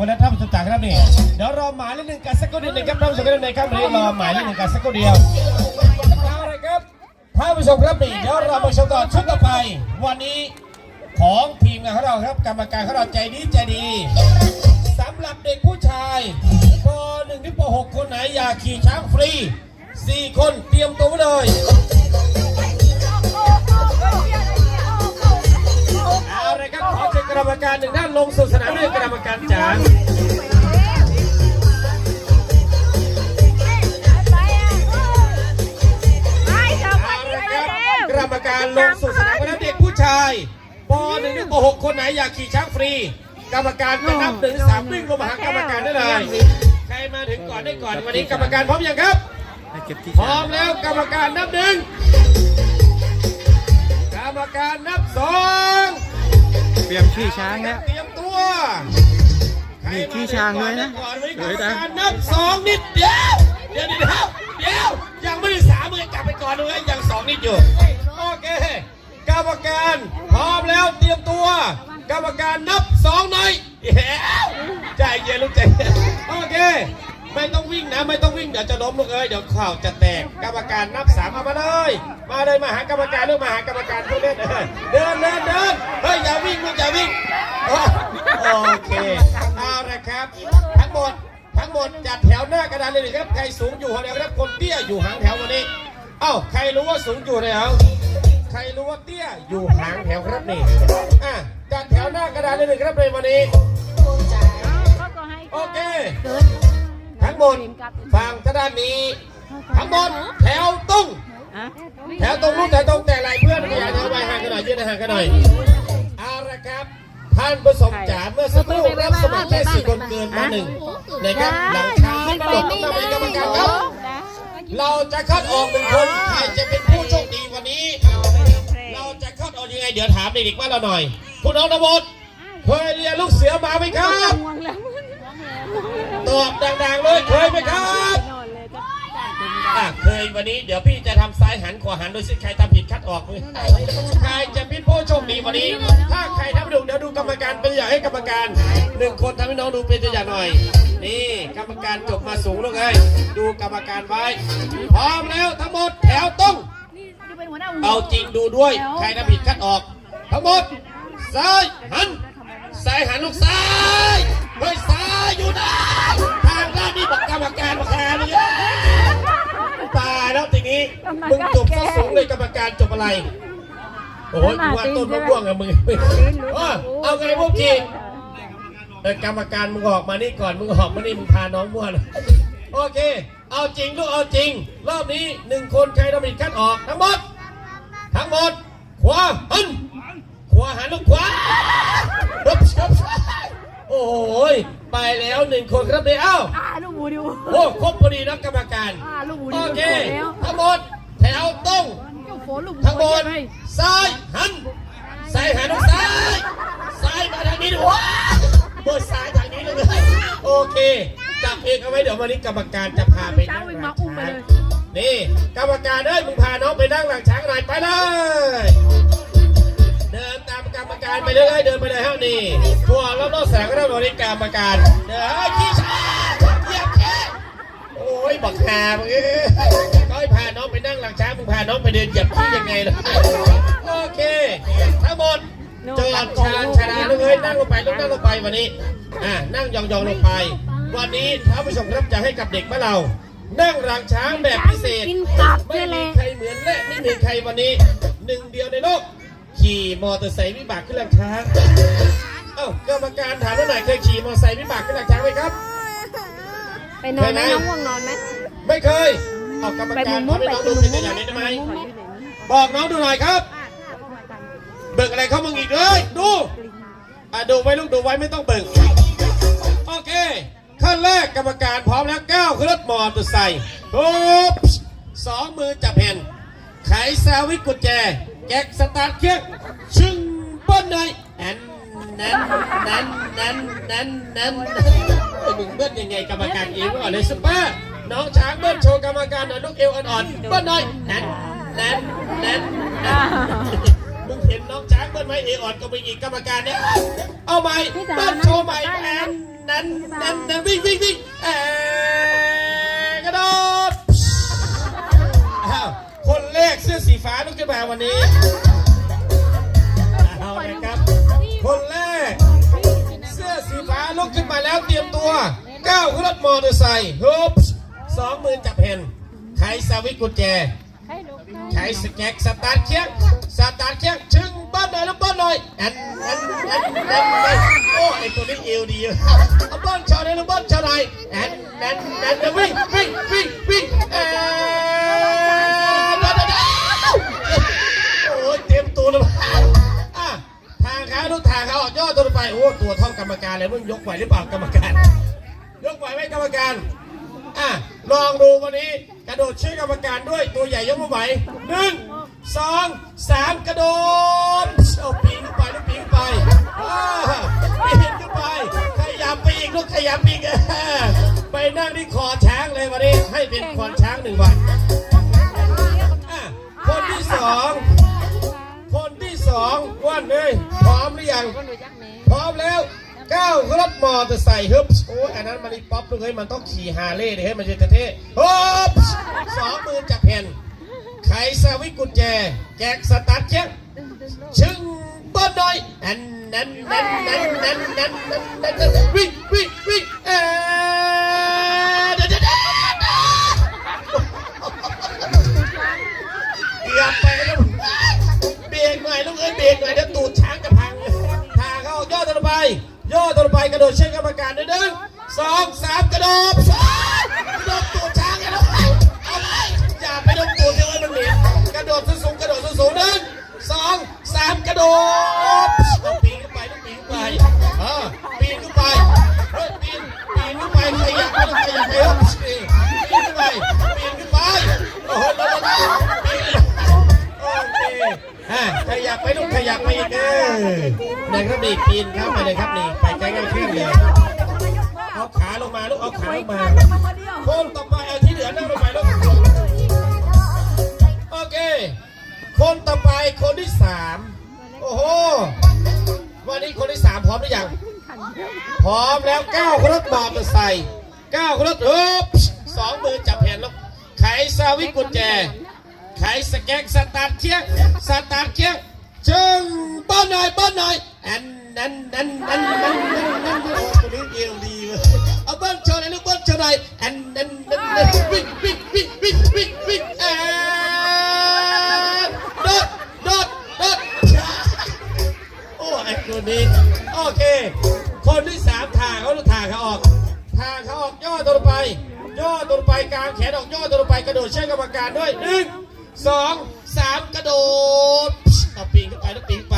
มและท่าสุดท้ายครับนี่เดี๋ยวรอหมายเลขหนึ่งกันสักครู่เดียวนะครับท่านผู้ชมครับในครับนนี้รอหมายเลขหนึ่งกันสักครู่เดียวเอาลยครับท่านผู้ชมครับนี่เดี๋ยวเรามาชมต่อชุดต่อไป วันนี้ของทีมงานของเราครับ กรรมการของเราใจดีใจดีสำหรับเด็กผู้ชายป .1 ถึงป .6 คนไหนอยากขี่ช้างฟรี 4 คนเตรียมตัวไว้เลย การหนึ่งท่านลงสู่สนามด้วยกรรมการจ๋าเอาละครับกรรมการลงสู่สนามแล้วเด็กผู้ชายป .1 ถึงป .6 คนไหนอยากขี่ช้างฟรี กรรมการจะนับหนึ่งสามวิ่งลงมาหากรรมการได้เลย ใครมาถึงก่อนได้ก่อนวันนี้กรรมการพร้อมยังครับ พร้อมแล้วกรรมการนับหนึ่งกรรมการนับสอง เตรียมขี้ช้างแล้ว เตรียมตัวมีขี้ช้างด้วยนะก่อนไว้กรเดี๋รยวมนะการนับสองนิดเดียว เดี๋ยวเดี๋ยวเดี๋ยวยังไม่ได้สามเลยกลับไปก่อนเลยยังสองนิดอยู่ โอเค กรรมการพร้อมแล้วเตรียมตัว กรรมการนับสองหน่อยเดี๋ยวใจเย็นลูกใจเย็นโอเค ไม่ต้องวิ่งนะ ไม่ต้องวิ่งเดี๋ยวจะล้มลูกเอ้ยเดี๋ยวข่าวจะแตกกรรมการนับสามเอามาเลย มาเลยมาหากรรมการหรือมาหากรรมการผู้เล่นเออเดินเดินเดินเฮ้ยอย่าวิ่งลูกอย่าวิ่งโอโอเคเอาละครับ ทั้งหมดทั้งหมดจัดแถวหน้ากระดานเลยนะครับใครสูงอยู่หัวแถวครับคนเตี้ยอยู่หางแถววันนี้เอ้าใครรู้ว่าสูงอยู่แถวใครรู้ว่าเตี้ยอยู่หางแถวครับนี่อะจัดแถวหน้ากระดานเลยนะครับในวันนี้โอเค ทั้งหมดฝั่งทางด้านนี้ ทั้งหมดแถวตุ้งแถวตรงนู้นแถวตรงแต่ไรเพื่อนขยายแถวไปห่างกันหน่อยยืนห่างกันหน่อยเอาละครับ ท่านผู้ชมจ๋าเมื่อสักครู่รับสมัครแค่สี่คนเกินมาหนึ่งนะครับหลังช้างไม่ตกต้องเป็นกรรมการครับ เราจะคัดออกหนึ่งคนใครจะเป็นผู้โชคดีวันนี้ เราจะคัดออกยังไงเดี๋ยวถามเด็กๆว่าเราหน่อย คุณน้องนบดเคยเรียนลูกเสือมาไหมครับ ตอบดังๆเลยเคยไหมครับอะเคยวันนี้เดี๋ยวพี่จะทำซ้ายหันขวาหันโดยสิใครทำผิดคัดออกมือใครจะเป็นผู้โชคดีวันนี้ ถ้าใครทำไม่ถูกเดี๋ยวดูกรรมการเป็นตัวอย่างให้กรรมการหนึ่งคนทำให้น้องดูเป็นตัวอย่างหน่อย นี่กรรมการจบมาสูงลูกเอ้ยดูกรรมการไว้ พร้อมแล้วทั้งหมดแถวต้องเอาจริงดูด้วย ใครทำผิดคัดออก ทั้งหมดซ้ายหันซ้ายหันลูกซ้าย นี้มึงจบซะสูงเลยกรรมการจบอะไร โอ้ยกูว่าต้นมะม่วงอะมึงเออเอาไงพวกทีเออกรรมการมึงออกมานี่ก่อนมึงออกมานี่มึงพาน้องม่วนโอเค เอาจริงลูกเอาจริง รอบนี้หนึ่งคนใครทำผิดคัดออกทั้งหมด ทั้งหมด ขวาหันขวาหันลูกขวาฮึบฮึบโอ้ยไปแล้วหนึ่งคนครับเดี๋ยวเอ้าอ่าลูกหมูดิวโอ้ครบพอดีนะกรรมการอ่าลูกหมูดิโอวเคแล้วทั้งหมด แถวตรงเจ้าโฟนลูกหมูทั้งหมดใช่ไซ้ายหันซ้ายหันลูกซ้ายซ้ายมาทางนี้ด้วยเบอร์ซ้ายทางนี้เลยโอเคจับเองเอาไว้เดี๋ยววันนี้กรรมการจะพาไปช้านั่งงวิ่งหลัมางอุ้มไปช้างเลยนี่กรรมการเอ้ยมึงพาน้องไปนั่งหลังช้างหน่อยไปเลยเดินตามกรรมการไปเรื่อยๆเดินไปเลยฮะนี่ทั่วรอบๆแสงก็ได้บริกรรมการเดินขี้ช้างเหยียบแขนโอ้ยบักหามึงเอ้ยก็ให้พา น้องไปนั่งหลังช้างมึงพาน้องไปเดินเหยียบขี้ยังไงล่ะโอเคทั้งหมดจอดชาญชาดาลูกเอ้ยนั่งลงไปลูกนั่งลงไปวันนี้อ่านั่งยองๆลงไป วันนี้ท่านผู้ชมครับจะให้กับเด็กบ้านเรา นั่งหลังช้างแบบพิเศษกินกลับไม่นี่แหมีละใครเหมือนและไม่มีใครวันนี้หนึ่งเดียวในโลกขี่มอเตอร์ไซค์วิบากขึ้นหลังช้างเอ้ากรรมการถามว่าไหนอยเคยขี่มอเตอร์ไซค์วิบากขึ้นหลังช้างไหมครับ ไปนอนไหมไปไหนน้องง่วงนอนไหมไม่เคย เอากรรมไปการมุทำมให้ไปน้องมุดูมเป็นมุตัวมอย่างนี้ได้ไหมบอกน้องดูหน่อยครับ เบิกอะไรเข้ามึงอีกเลยดูอะดูไว้ลูกดูไว้ไม่ต้องเบิกโอเคขั้นแรกกรรมการพร้อมแล้วก้าวขึ้นรถมอเตอร์ไซค์ปุ๊บสองมือจับแผ่นไขสาวิตช์กุญแจ แก๊กสตาร์ทเครื่องชึ่งเปิ้ลหน่อยแอนนั้นนั้นนั้นนั้นนั้นไอ้มึงเบิ้ลยังไงกรรมการเองก่อนเลยซุปเปอร์ น้องช้างเบิ้ลโชว์กรรมการหน่อยลูกเอวอ่อนๆเบิ้ลหน่อยนั้นนั้นนั้นนั้นมึงเห็นน้องช้างเบิ้ลไหมเอวอ่อนก็ไปอีกกรรมการเนี่ยเอาใหม่เบิ้ลโชว์ใหม่แอนนั้นนั้นนั้นวิ่งวิ่งวิ่งเอ่อกระโดดอ้าวคนแรกเสื้อสีฟ้าลุกขึ้นมาวันนี้เอาเลยครับ คนแรก เสื้อสีฟ้าลุกขึ้นมาแล้วเตรียมตัวก้าวขึ้นรถมอเตอร์ไซค์ฮึบ สองมือจับเพนไขสวิตกุญแจ ใช้สแก็กสตาร์ทเคียงสตาร์ทเคียงชึงเบ้านหน่อยแล้วเบ้านหน่อยแอันอันอันอันอันโอ้ไอตัวนี้เอวดีเอาเบ้านชาวไหนแล้วเบ้านชาวไหนอันอันอันอันวิ่งวิ่งวิ่งวิ่งเอ่อเดี๋ยโอ้ยเตรียมตัวเลยอะทางเขาดูทางเขาออกย่อตัวไปโอ้ตัวท่ากรรมการเลยมึงยกไหวหรือเปล่ากรรมการ ยกไหวไหมกรรมการ ลองดูวันนี้กระโดดช่วยกรรมการด้วยตัวใหญ่ยกมือไหวหนึ่งสองสามกระโดดเอาปีนขึ้นไปลูกปีนไปอ่าปีนขึ้นไปขยับไปอีกลูกขยับอีกไปนั่งที่คอช้างเลยวันนี้ให้เป็นคอช้างหนึ่งวันคนที่สองคนที่สองว่านเลยพร้อมหรือยังพร้อมแล้ว เก้ารถมอเตอร์ไซค์ฮึบโอ้ยอันนั้นมันป๊อปลูกเฮ้ยมันต้องขี่ฮาร์เลย์ดิเฮ้ยมันจะเท่ฮึบสองมือจับแผ่นไขสวิกุญแจ แจกสตาร์ทเช็ชึ้งเบิ้ลหน่อยอันนั้นนั้นนั้นนั้นนั้นนั้นนั้นวิ่งวิ่งวิ่งเอ๊เด็ดเด็กือบแล้วเบรกหน่อยลูกเอ้ยเบรกหน่อยเดี๋ยวตูดช้างจะพังทางเข้ายอดต่อไป ย่อตัวไปกระโดดเชือกกรรมการหนึ่งสองสามกระโดดกระโดดตูดช้างกันแล้วเอาไปอย่าไปดนตูดเดี๋ยวมันเหม็นกระโดดสูงกระโดดสูงหนึ่งสองสามกระโดดต้องปีนขึ้นไปต้องปีนขึ้นไปเออปีนขึ้นไปเฮ้ยปีนปีนขึ้นไปขยับไม่ต้องขยับไปเฮ้ยปีนขึ้นไปปีนขึ้นไปโอ้โหแล้วก็ปีนขึ้นไปโอเค อะขยับไปลูกขยับไปอีกเออนะครับนี่ปีนเข้ามาเลยครับนี่ไปใกล้ๆขึ้นเลยเอาขาลงมาลูกเอาขาลงมาโค้งต่อไปเอาที่เหลือนั่งลงไปลูกโอเค คนต่อไปคนที่สามโอ้โหวันนี้คนที่สามพร้อมหรือยังพร้อมแล้วก้าวรถมอเตอร์ไซค์ก้าวรถฮึบสองมือจับแขนลูกไขสวิกุญแจ ไขสแก็กสตาร์ทเคียงสตาร์ทเคียงจึงบ้นหน่อยบ้นหน่อยอันนั้นนั้นนั้นนั้นนั้นนั้นโอ้คนนี้เอวดีเว้ยเอาบ้านโชว์หน่อยลูกบ้านโชว์หน่อยอันนั้นนั้นนั้นวิ่งวิ่งวิ่งวิ่งวิ่งวิ่งแอนโดดโดดโดดโอ้ไอ้คนนี้โอเค คนที่สามทางเขาทางเขาออกทางเขาออกย่อตัวลงไปย่อตัวไปกลางแขนออกย่อตัวไปกระโดดเชือกกรรมการด้วยหนึ่ง สองสามกระโดดเอาปีนขึ้นไปแล้วปีนไป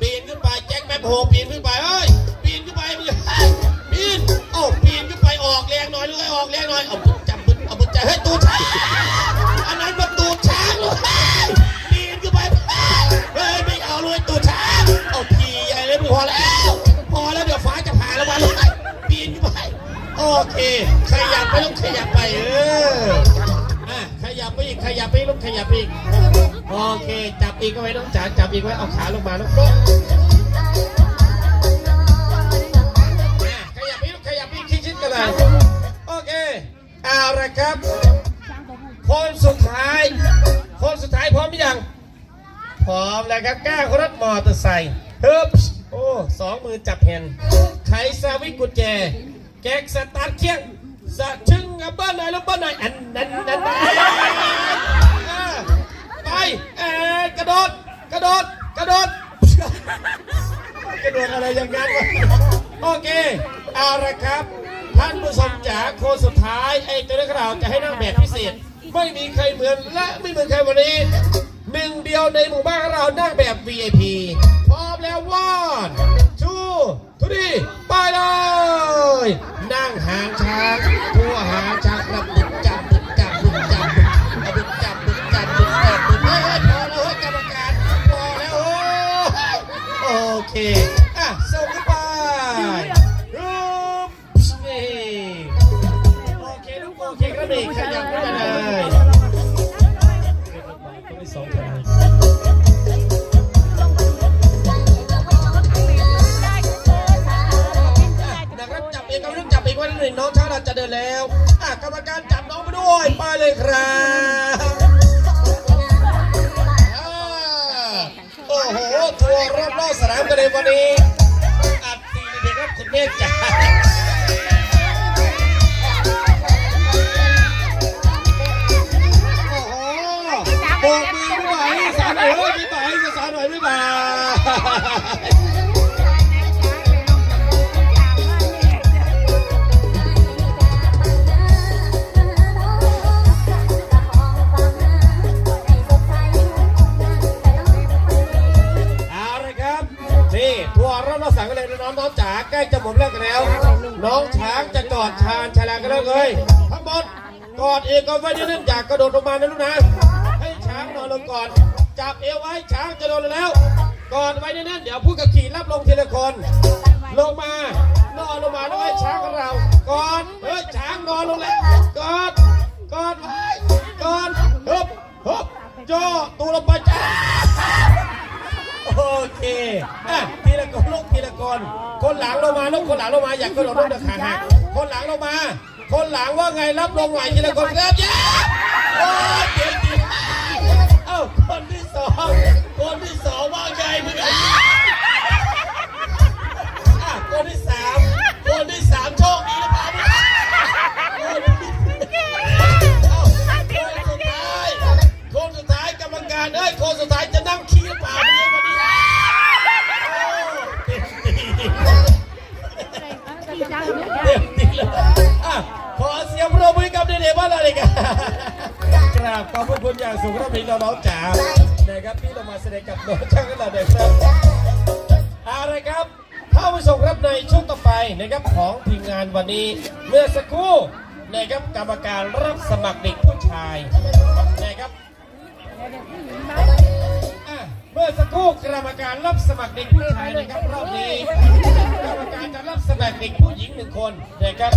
ปีนขึ้นไปแจ็คแมปโฮปีนขึ้นไปเฮ้ยปีนขึ้นไปมึงเฮ้ยปีนโอ้ปีนขึ้นไปออกแรงหน่อยลูกเอ้ยออกแรงหน่อยเอาบุญจับบุญเอาบุญจับเฮ้ยตูดช้างอันนั้นมันตูดช้างลูกเฮ้ยปีนขึ้นไปเฮ้ยไม่เอาเลยตูดช้างเอาขี่ใหญ่เลยพอแล้ว พอแล้วเดี๋ยวฟ้าจะผ่าแล้วมาลูกเอ้ยปีนขึ้นไปโอเคขยับไปลูกขยับไปเออ ยับไปอีกขยับปอีกลูกขยับปอีกโอเค จับอีกไว้น้องจ๋าจับอีกไว้เอาขาลงมาลูกอะขยับอีกขยับอีกชิดๆกันเลยโอเคเอาละครับ คนสุดท้าย คนสุดท้ายพร้อมหรือยังพร้อมแล้วครับก้าวรถมอเตอร์ไซค์ฮึบโอ้สองมือจับแฮนไขสวิกุญแจ แก๊กสตาร์ทเคียงสะชึงกับบ้านไหนแล้วบ้านไหนอันนั้นนั้น อย่างนั้นโอเคเอาละครับ ท่านผู้ชมจ๋าโคนสุดท้ายไอ้ตัวนักข่าวจะให้นั่งแบบพิเศษ ไม่มีใครเหมือนและไม่เหมือนใครวันนี้หนึ่งเดียวในหมู่บ้านของเรานั่งแบบ VIP พร้อมแล้ววันทูทุดีไปเลย ด้วยครับโอ้โหทัวร์รอบนอกสนามกันเลยวันนี้อัดตีเด็กครับคุณเมฆจ๋าโอ้โหโบกมือไม่ไหวสอนหน่อยเฮ้ยไม่ไหว ทัวร์รอบรอบสังกันเลยนะน้องน้องจ๋าใกล้จะหมดเรื่องกันแล้ว น้องช้างจะกอดชาญชาลากันแล้วเลยทั้งหมดกอดเองก็ไว้ที่นั่นอยากกระโดดลงมานะลูกนะให้ช้างนอนลงก่อนจับเอวไว้ช้างจะโดนแล้วก่อดไว้ที่นั่นเดี๋ยวผู้กับขี่รับลงทีละคนลงมานอนลงมาแล้วให้ช้างของเราก่อดเฮ้ยช้างนอนลงแล้วกอดกอดไว้กอดฮึบฮึบจ่อตัวลงไปจ้า ลงคนหลังลงมาอยากกระโดดลงเดือขาหักคนหลังลงมา คนหลังว่าไงรับลงหวทีละคนครับเย้ นะครับที่เรามาแสดงกับน้องช่างกันเราเด็กครับอาละครับเข้าไปส่งรับในช่วงต่อไปนะครับของทีมงานวันนี้ เมื่อสักครู่นะครับกรรมการรับสมัครเด็กผู้ชายนะครับเมื่อสักครู่กรรมการรับสมัครเด็กผู้ชายนะครับรอบนี้กรรมการจะรับสมัครเด็กผู้หญิงหนึ่งคนนะครับ